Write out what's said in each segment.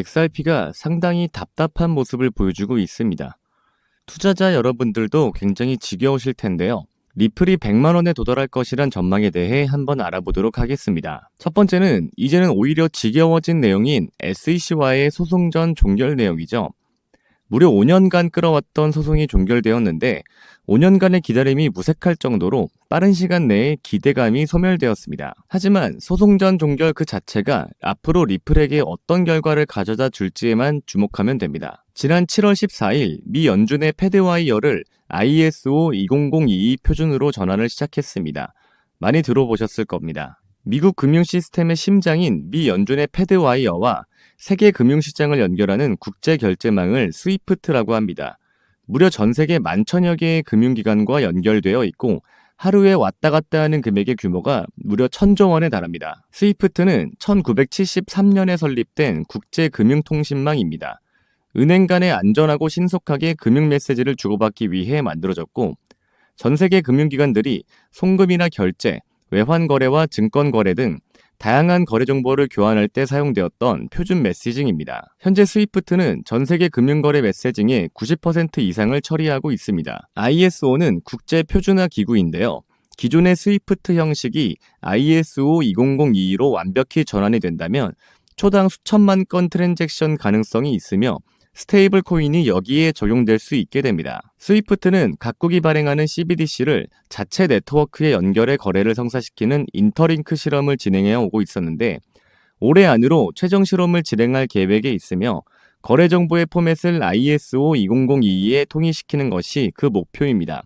XRP가 상당히 답답한 모습을 보여주고 있습니다. 투자자 여러분들도 굉장히 지겨우실 텐데요. 리플이 100만 원에 도달할 것이란 전망에 대해 한번 알아보도록 하겠습니다. 첫 번째는 이제는 오히려 지겨워진 내용인 SEC와의 소송 전 종결 내용이죠. 무려 5년간 끌어왔던 소송이 종결되었는데 5년간의 기다림이 무색할 정도로 빠른 시간 내에 기대감이 소멸되었습니다. 하지만 소송 전 종결 그 자체가 앞으로 리플에게 어떤 결과를 가져다 줄지에만 주목하면 됩니다. 지난 7월 14일 미 연준의 패드와이어를 ISO 20022 표준으로 전환을 시작했습니다. 많이 들어보셨을 겁니다. 미국 금융 시스템의 심장인 미 연준의 패드와이어와 세계 금융시장을 연결하는 국제 결제망을 스위프트라고 합니다. 무려 전 세계 만천여 개의 금융기관과 연결되어 있고 하루에 왔다 갔다 하는 금액의 규모가 무려 천조 원에 달합니다. 스위프트는 1973년에 설립된 국제 금융통신망입니다. 은행 간에 안전하고 신속하게 금융 메시지를 주고받기 위해 만들어졌고 전 세계 금융기관들이 송금이나 결제, 외환 거래와 증권 거래 등 다양한 거래 정보를 교환할 때 사용되었던 표준 메시징입니다. 현재 스위프트는 전 세계 금융거래 메시징의 90% 이상을 처리하고 있습니다. ISO는 국제 표준화 기구인데요. 기존의 스위프트 형식이 ISO 20022로 완벽히 전환이 된다면 초당 수천만 건 트랜잭션 가능성이 있으며 스테이블 코인이 여기에 적용될 수 있게 됩니다. 스위프트는 각국이 발행하는 CBDC를 자체 네트워크에 연결해 거래를 성사시키는 인터링크 실험을 진행해 오고 있었는데 올해 안으로 최종 실험을 진행할 계획에 있으며 거래 정보의 포맷을 ISO 20022에 통일시키는 것이 그 목표입니다.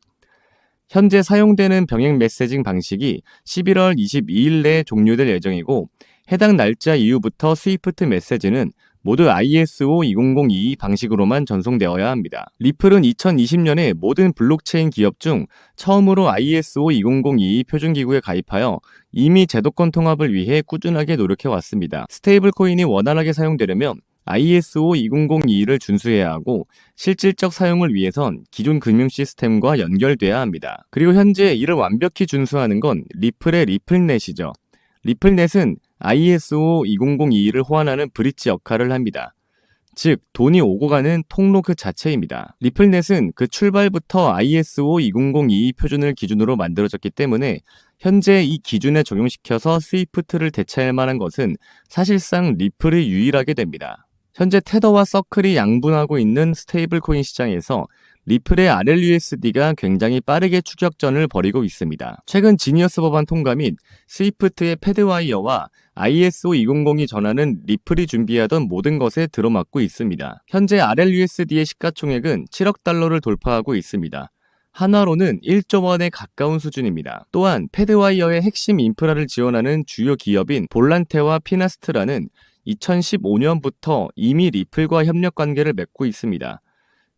현재 사용되는 병행 메시징 방식이 11월 22일 내에 종료될 예정이고 해당 날짜 이후부터 스위프트 메시지는 모두 ISO 2002 방식으로만 전송되어야 합니다. 리플은 2020년에 모든 블록체인 기업 중 처음으로 ISO 2002 표준기구에 가입하여 이미 제도권 통합을 위해 꾸준하게 노력해 왔습니다. 스테이블 코인이 원활하게 사용되려면 ISO 2002를 준수해야 하고 실질적 사용을 위해선 기존 금융 시스템과 연결돼야 합니다. 그리고 현재 이를 완벽히 준수하는 건 리플의 리플넷이죠. 리플넷은 ISO 2002를 호환하는 브릿지 역할을 합니다. 즉, 돈이 오고 가는 통로 그 자체입니다. 리플넷은 그 출발부터 ISO 2002 표준을 기준으로 만들어졌기 때문에 현재 이 기준에 적용시켜서 스위프트를 대체할 만한 것은 사실상 리플이 유일하게 됩니다. 현재 테더와 서클이 양분하고 있는 스테이블 코인 시장에서 리플의 RLUSD가 굉장히 빠르게 추격전을 벌이고 있습니다. 최근 지니어스 법안 통과 및 스위프트의 패드와이어와 ISO 200이 전하는 리플이 준비하던 모든 것에 들어맞고 있습니다. 현재 RLUSD의 시가총액은 7억 달러를 돌파하고 있습니다. 한화로는 1조 원에 가까운 수준입니다. 또한 패드와이어의 핵심 인프라를 지원하는 주요 기업인 볼란테와 피나스트라는 2015년부터 이미 리플과 협력 관계를 맺고 있습니다.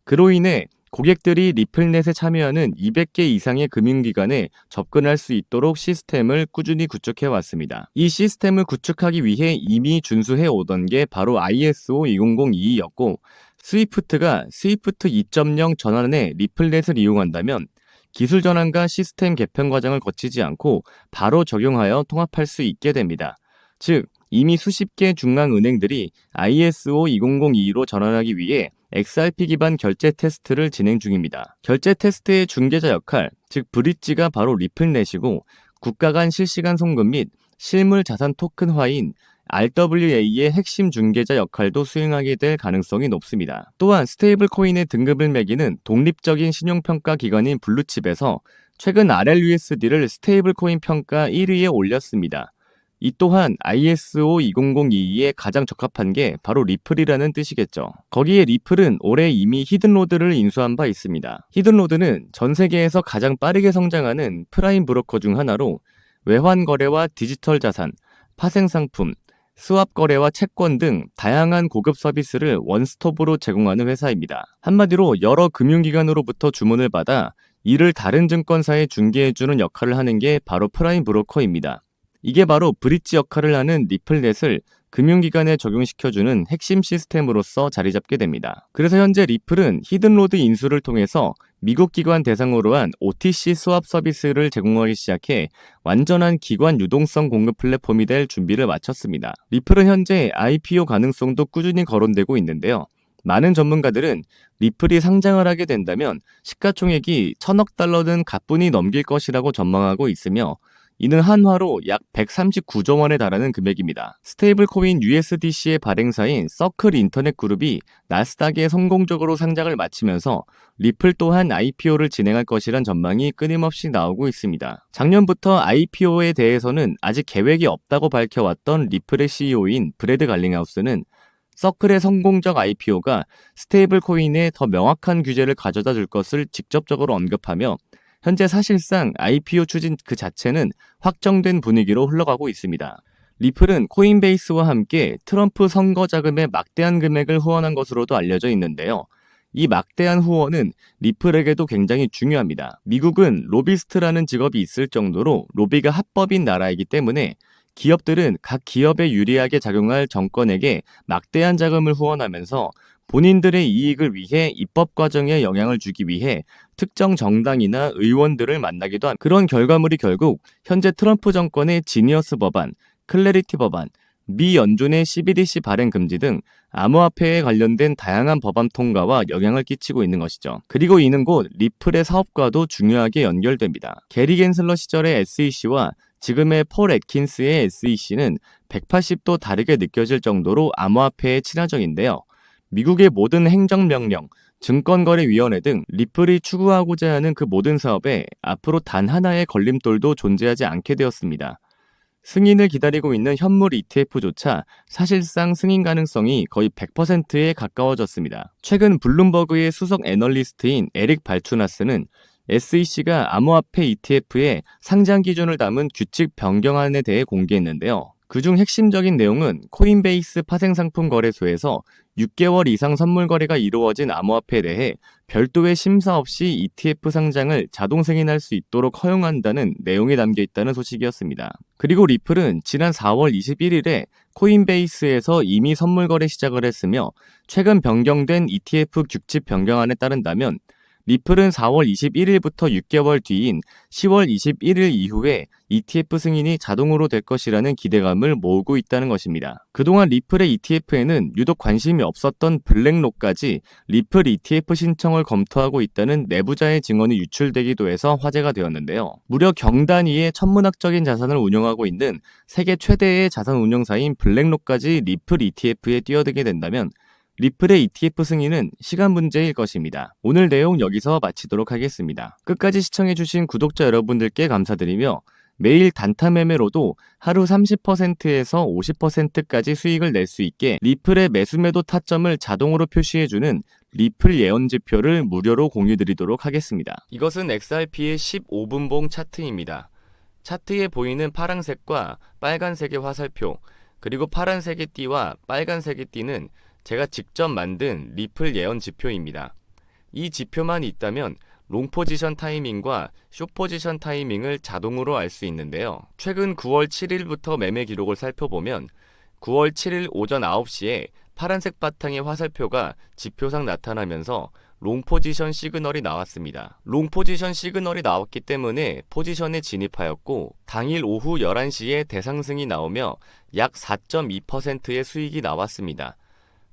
그로 인해 고객들이 리플넷에 참여하는 200개 이상의 금융기관에 접근할 수 있도록 시스템을 꾸준히 구축해 왔습니다. 이 시스템을 구축하기 위해 이미 준수해 오던 게 바로 ISO 2002였고 스위프트가 스위프트 2.0 전환에 리플넷을 이용한다면 기술 전환과 시스템 개편 과정을 거치지 않고 바로 적용하여 통합할 수 있게 됩니다. 즉, 이미 수십 개 중앙은행들이 ISO 2002로 전환하기 위해 XRP 기반 결제 테스트를 진행 중입니다. 결제 테스트의 중개자 역할, 즉 브릿지가 바로 리플넷이고 국가 간 실시간 송금 및 실물 자산 토큰화인 RWA의 핵심 중개자 역할도 수행하게 될 가능성이 높습니다. 또한 스테이블 코인의 등급을 매기는 독립적인 신용평가 기관인 블루칩에서 최근 RLUSD를 스테이블 코인 평가 1위에 올렸습니다. 이 또한 ISO 2002에 가장 적합한 게 바로 리플이라는 뜻이겠죠. 거기에 리플은 올해 이미 히든로드를 인수한 바 있습니다. 히든로드는 전 세계에서 가장 빠르게 성장하는 프라임 브로커 중 하나로 외환 거래와 디지털 자산, 파생 상품, 스왑 거래와 채권 등 다양한 고급 서비스를 원스톱으로 제공하는 회사입니다. 한마디로 여러 금융기관으로부터 주문을 받아 이를 다른 증권사에 중개해주는 역할을 하는 게 바로 프라임 브로커입니다. 이게 바로 브릿지 역할을 하는 리플넷을 금융기관에 적용시켜주는 핵심 시스템으로서 자리 잡게 됩니다. 그래서 현재 리플은 히든로드 인수를 통해서 미국 기관 대상으로 한 OTC 수합 서비스를 제공하기 시작해 완전한 기관 유동성 공급 플랫폼이 될 준비를 마쳤습니다. 리플은 현재 IPO 가능성도 꾸준히 거론되고 있는데요. 많은 전문가들은 리플이 상장을 하게 된다면 시가총액이 천억 달러는 가뿐히 넘길 것이라고 전망하고 있으며 이는 한화로 약 139조 원에 달하는 금액입니다. 스테이블 코인 USDC의 발행사인 서클 인터넷 그룹이 나스닥에 성공적으로 상장을 마치면서 리플 또한 IPO를 진행할 것이란 전망이 끊임없이 나오고 있습니다. 작년부터 IPO에 대해서는 아직 계획이 없다고 밝혀왔던 리플의 CEO인 브래드 갈링하우스는 서클의 성공적 IPO가 스테이블 코인에 더 명확한 규제를 가져다 줄 것을 직접적으로 언급하며 현재 사실상 IPO 추진 그 자체는 확정된 분위기로 흘러가고 있습니다. 리플은 코인베이스와 함께 트럼프 선거 자금의 막대한 금액을 후원한 것으로도 알려져 있는데요. 이 막대한 후원은 리플에게도 굉장히 중요합니다. 미국은 로비스트라는 직업이 있을 정도로 로비가 합법인 나라이기 때문에 기업들은 각 기업에 유리하게 작용할 정권에게 막대한 자금을 후원하면서 본인들의 이익을 위해 입법 과정에 영향을 주기 위해 특정 정당이나 의원들을 만나기도 한 그런 결과물이 결국 현재 트럼프 정권의 지니어스 법안, 클래리티 법안, 미 연준의 CBDC 발행 금지 등 암호화폐에 관련된 다양한 법안 통과와 영향을 끼치고 있는 것이죠. 그리고 이는 곧 리플의 사업과도 중요하게 연결됩니다. 게리 겐슬러 시절의 SEC와 지금의 폴 애킨스의 SEC는 180도 다르게 느껴질 정도로 암호화폐에 친화적인데요. 미국의 모든 행정명령, 증권거래위원회 등 리플이 추구하고자 하는 그 모든 사업에 앞으로 단 하나의 걸림돌도 존재하지 않게 되었습니다. 승인을 기다리고 있는 현물 ETF조차 사실상 승인 가능성이 거의 100%에 가까워졌습니다. 최근 블룸버그의 수석 애널리스트인 에릭 발투나스는 SEC가 암호화폐 ETF의 상장 기준을 담은 규칙 변경안에 대해 공개했는데요. 그중 핵심적인 내용은 코인베이스 파생상품 거래소에서 6개월 이상 선물 거래가 이루어진 암호화폐에 대해 별도의 심사 없이 ETF 상장을 자동 승인할 수 있도록 허용한다는 내용이 담겨 있다는 소식이었습니다. 그리고 리플은 지난 4월 21일에 코인베이스에서 이미 선물 거래 시작을 했으며 최근 변경된 ETF 규칙 변경안에 따른다면 리플은 4월 21일부터 6개월 뒤인 10월 21일 이후에 ETF 승인이 자동으로 될 것이라는 기대감을 모으고 있다는 것입니다. 그동안 리플의 ETF에는 유독 관심이 없었던 블랙록까지 리플 ETF 신청을 검토하고 있다는 내부자의 증언이 유출되기도 해서 화제가 되었는데요. 무려 경단위의 천문학적인 자산을 운영하고 있는 세계 최대의 자산 운용사인 블랙록까지 리플 ETF에 뛰어들게 된다면 리플의 ETF 승인은 시간 문제일 것입니다. 오늘 내용 여기서 마치도록 하겠습니다. 끝까지 시청해주신 구독자 여러분들께 감사드리며 매일 단타 매매로도 하루 30%에서 50%까지 수익을 낼 수 있게 리플의 매수매도 타점을 자동으로 표시해주는 리플 예언 지표를 무료로 공유드리도록 하겠습니다. 이것은 XRP의 15분봉 차트입니다. 차트에 보이는 파란색과 빨간색의 화살표, 그리고 파란색의 띠와 빨간색의 띠는 제가 직접 만든 리플 예언 지표입니다. 이 지표만 있다면 롱 포지션 타이밍과 쇼 포지션 타이밍을 자동으로 알 수 있는데요. 최근 9월 7일부터 매매 기록을 살펴보면 9월 7일 오전 9시에 파란색 바탕의 화살표가 지표상 나타나면서 롱 포지션 시그널이 나왔습니다. 롱 포지션 시그널이 나왔기 때문에 포지션에 진입하였고 당일 오후 11시에 대상승이 나오며 약 4.2%의 수익이 나왔습니다.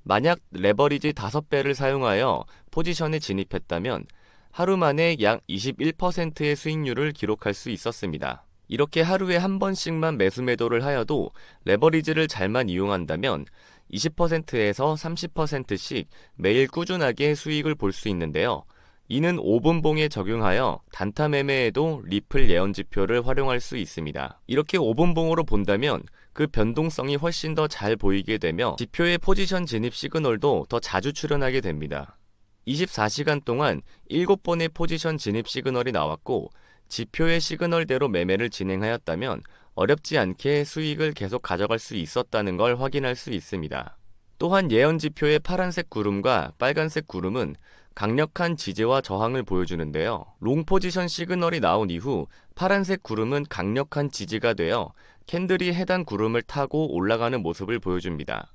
만약 레버리지 5배를 사용하여 포지션에 진입했다면 하루 만에 약 21%의 수익률을 기록할 수 있었습니다. 이렇게 하루에 한 번씩만 매수 매도를 하여도 레버리지를 잘만 이용한다면 20%에서 30%씩 매일 꾸준하게 수익을 볼 수 있는데요. 이는 5분봉에 적용하여 단타 매매에도 리플 예언 지표를 활용할 수 있습니다. 이렇게 5분봉으로 본다면 그 변동성이 훨씬 더 잘 보이게 되며 지표의 포지션 진입 시그널도 더 자주 출현하게 됩니다. 24시간 동안 7번의 포지션 진입 시그널이 나왔고 지표의 시그널대로 매매를 진행하였다면 어렵지 않게 수익을 계속 가져갈 수 있었다는 걸 확인할 수 있습니다. 또한 예언 지표의 파란색 구름과 빨간색 구름은 강력한 지지와 저항을 보여주는데요. 롱 포지션 시그널이 나온 이후 파란색 구름은 강력한 지지가 되어 캔들이 해당 구름을 타고 올라가는 모습을 보여줍니다.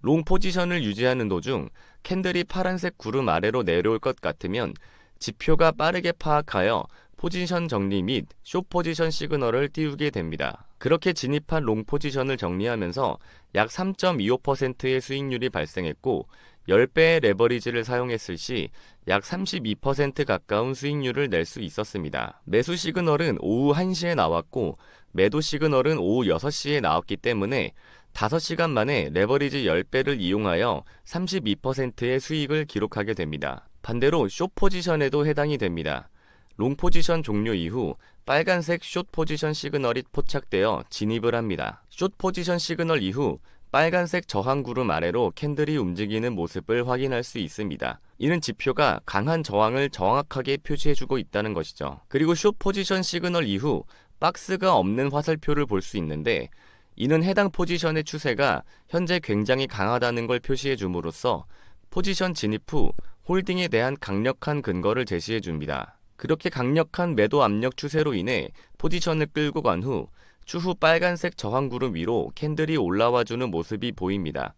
롱 포지션을 유지하는 도중 캔들이 파란색 구름 아래로 내려올 것 같으면 지표가 빠르게 파악하여 포지션 정리 및쇼 포지션 시그널을 띄우게 됩니다. 그렇게 진입한 롱 포지션을 정리하면서 약 3.25%의 수익률이 발생했고 10배의 레버리지를 사용했을 시 약 32% 가까운 수익률을 낼 수 있었습니다. 매수 시그널은 오후 1시에 나왔고 매도 시그널은 오후 6시에 나왔기 때문에 5시간 만에 레버리지 10배를 이용하여 32%의 수익을 기록하게 됩니다. 반대로 숏 포지션에도 해당이 됩니다. 롱 포지션 종료 이후 빨간색 숏 포지션 시그널이 포착되어 진입을 합니다. 숏 포지션 시그널 이후 빨간색 저항 구름 아래로 캔들이 움직이는 모습을 확인할 수 있습니다. 이는 지표가 강한 저항을 정확하게 표시해주고 있다는 것이죠. 그리고 숏 포지션 시그널 이후 박스가 없는 화살표를 볼 수 있는데 이는 해당 포지션의 추세가 현재 굉장히 강하다는 걸 표시해 줌으로써 포지션 진입 후 홀딩에 대한 강력한 근거를 제시해 줍니다. 그렇게 강력한 매도 압력 추세로 인해 포지션을 끌고 간 후 추후 빨간색 저항 구름 위로 캔들이 올라와 주는 모습이 보입니다.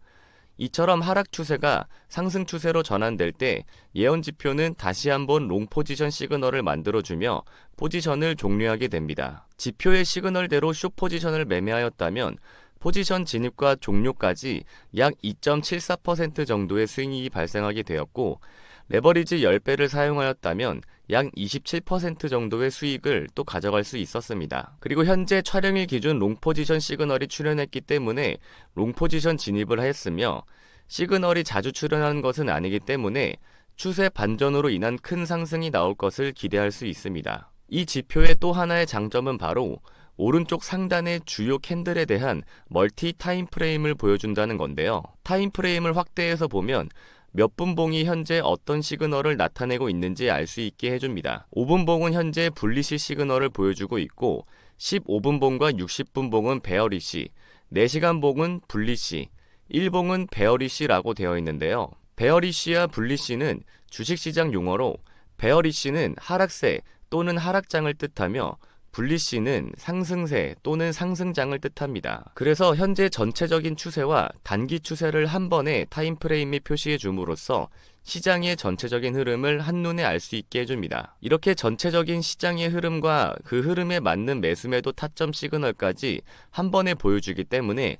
이처럼 하락 추세가 상승 추세로 전환될 때 예언 지표는 다시 한번 롱 포지션 시그널을 만들어주며 포지션을 종료하게 됩니다. 지표의 시그널대로 쇼 포지션을 매매하였다면 포지션 진입과 종료까지 약 2.74% 정도의 수익이 발생하게 되었고 레버리지 10배를 사용하였다면 약 27% 정도의 수익을 또 가져갈 수 있었습니다. 그리고 현재 촬영일 기준 롱 포지션 시그널이 출현했기 때문에 롱 포지션 진입을 하였으며 시그널이 자주 출현하는 것은 아니기 때문에 추세 반전으로 인한 큰 상승이 나올 것을 기대할 수 있습니다. 이 지표의 또 하나의 장점은 바로 오른쪽 상단의 주요 캔들에 대한 멀티 타임 프레임을 보여준다는 건데요. 타임 프레임을 확대해서 보면 몇 분봉이 현재 어떤 시그널을 나타내고 있는지 알 수 있게 해줍니다. 5분봉은 현재 분리시 시그널을 보여주고 있고 15분봉과 60분봉은 베어리시, 4시간봉은 분리시, 1봉은 베어리시라고 되어 있는데요. 베어리시와 분리시는 주식시장 용어로 베어리시는 하락세 또는 하락장을 뜻하며 분리시는 상승세 또는 상승장을 뜻합니다. 그래서 현재 전체적인 추세와 단기 추세를 한 번에 타임프레임에 표시해 줌으로써 시장의 전체적인 흐름을 한눈에 알 수 있게 해줍니다. 이렇게 전체적인 시장의 흐름과 그 흐름에 맞는 매수매도 타점 시그널까지 한 번에 보여주기 때문에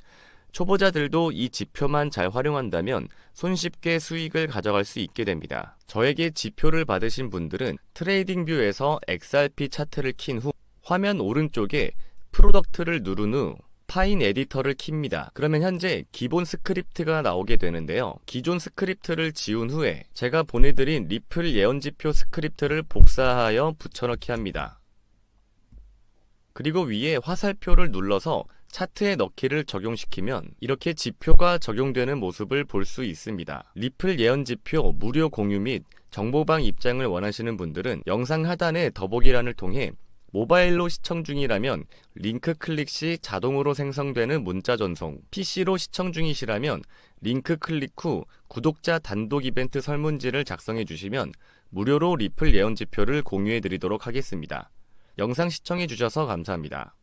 초보자들도 이 지표만 잘 활용한다면 손쉽게 수익을 가져갈 수 있게 됩니다. 저에게 지표를 받으신 분들은 트레이딩 뷰에서 XRP 차트를 킨후 화면 오른쪽에 프로덕트를 누른 후 파인 에디터를 킵니다. 그러면 현재 기본 스크립트가 나오게 되는데요. 기존 스크립트를 지운 후에 제가 보내드린 리플 예언지표 스크립트를 복사하여 붙여넣기 합니다. 그리고 위에 화살표를 눌러서 차트에 넣기를 적용시키면 이렇게 지표가 적용되는 모습을 볼 수 있습니다. 리플 예언 지표 무료 공유 및 정보방 입장을 원하시는 분들은 영상 하단의 더보기란을 통해 모바일로 시청 중이라면 링크 클릭 시 자동으로 생성되는 문자 전송, PC로 시청 중이시라면 링크 클릭 후 구독자 단독 이벤트 설문지를 작성해 주시면 무료로 리플 예언 지표를 공유해 드리도록 하겠습니다. 영상 시청해 주셔서 감사합니다.